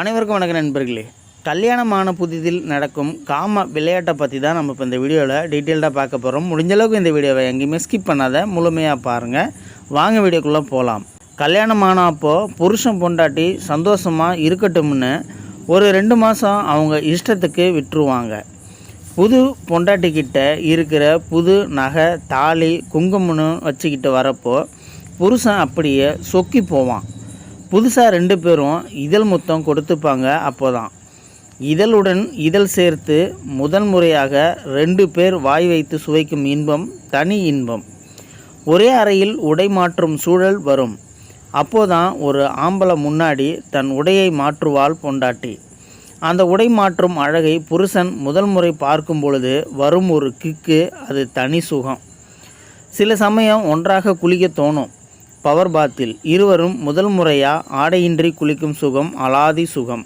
அனைவருக்கும் வணக்கம் நண்பர்களே. கல்யாணமான புதிதில் நடக்கும் காம விளையாட்டை பற்றி தான் நம்ம இப்போ இந்த வீடியோவில் டீட்டெயில்டாக பார்க்க போகிறோம் முடிஞ்ச அளவுக்கு இந்த வீடியோவை எங்கேயுமே ஸ்கிப் பண்ணாத முழுமையாக பாருங்கள் வாங்க வீடியோக்குள்ளே போகலாம் கல்யாணமான அப்போது புருஷன் பொண்டாட்டி சந்தோஷமாக இருக்கட்டும்னு ஒரு ரெண்டு மாதம் அவங்க இஷ்டத்துக்கு விட்டுருவாங்க. புது பொண்டாட்டிக்கிட்ட இருக்கிற புது நகை தாலி குங்குமம்னு வச்சுக்கிட்டு வரப்போ புருஷன் அப்படியே சொக்கி போவான். புதுசாக ரெண்டு பேரும் இதழ் முத்தம் கொடுத்துப்பாங்க அப்போதான். இதழுடன் இதழ் சேர்த்து முதல் முறையாக ரெண்டு பேர் வாய் வைத்து சுவைக்கும் இன்பம் தனி இன்பம். ஒரே அறையில் உடை மாற்றும் சூழல் வரும். அப்போதான் ஒரு ஆம்பளை முன்னாடி தன் உடையை மாற்றுவாள் பொண்டாட்டி. அந்த உடை மாற்றும் அழகை புருஷன் முதல் முறை பார்க்கும் பொழுது வரும் ஒரு கிக்கு அது தனி சுகம். சில சமயம் ஒன்றாக குளிக்க தோணும். பவர் பாத்தில் இருவரும் முதல் முறையாக ஆடையின்றி குளிக்கும் சுகம் அலாதி சுகம்.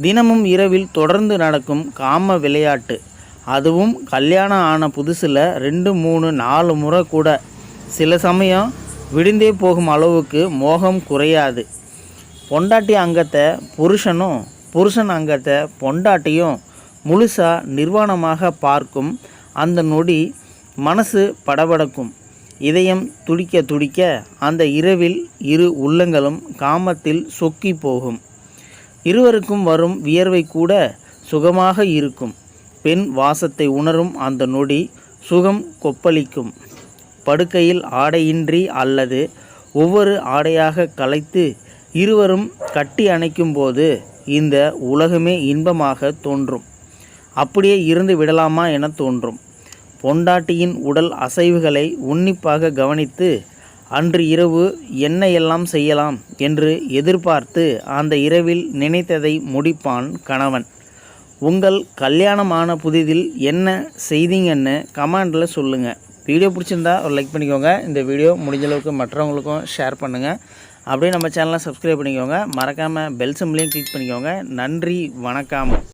தினமும் இரவில் தொடர்ந்து நடக்கும் காம விளையாட்டு. அதுவும் கல்யாணம் ஆன புதுசில் ரெண்டு மூணு நாலு முறை கூட. சில சமயம் விடிந்தே போகும் அளவுக்கு மோகம் குறையாது. பொண்டாட்டி அங்கத்தை புருஷனும் புருஷன் அங்கத்தை பொண்டாட்டியும் முழுசாக நிர்வாணமாக பார்க்கும் அந்த நொடி மனசு படபடக்கும். இதயம் துடிக்க துடிக்க அந்த இரவில் இரு உள்ளங்களும் காமத்தில் சொக்கி போகும். இருவருக்கும் வரும் வியர்வை கூட சுகமாக இருக்கும். பெண் வாசத்தை உணரும் அந்த நொடி சுகம் கொப்பளிக்கும். படுக்கையில் ஆடையின்றி அல்லது ஒவ்வொரு ஆடையாக கலைத்து இருவரும் கட்டி அணைக்கும் போது இந்த உலகமே இன்பமாக தோன்றும். அப்படியே இருந்து விடலாமா என தோன்றும். பொண்டாட்டியின் உடல் அசைவுகளை உன்னிப்பாக கவனித்து அன்று இரவு என்ன எல்லாம் செய்யலாம் என்று எதிர்பார்த்து அந்த இரவில் நினைத்ததை முடிப்பான் கணவன். உங்கள் கல்யாணமான புதிதில் என்ன செய்தீங்கன்னு கமெண்டில் சொல்லுங்கள் வீடியோ பிடிச்சிருந்தா ஒரு லைக் பண்ணிக்கோங்க. இந்த வீடியோ முடிஞ்சளவுக்கு மற்றவங்களுக்கும் ஷேர் பண்ணுங்கள் அப்படியே நம்ம சேனலை சப்ஸ்கிரைப் பண்ணிக்கோங்க. மறக்காமல் பெல் சிம்லையும் கிளிக் பண்ணிக்கோங்க. நன்றி வணக்கம்.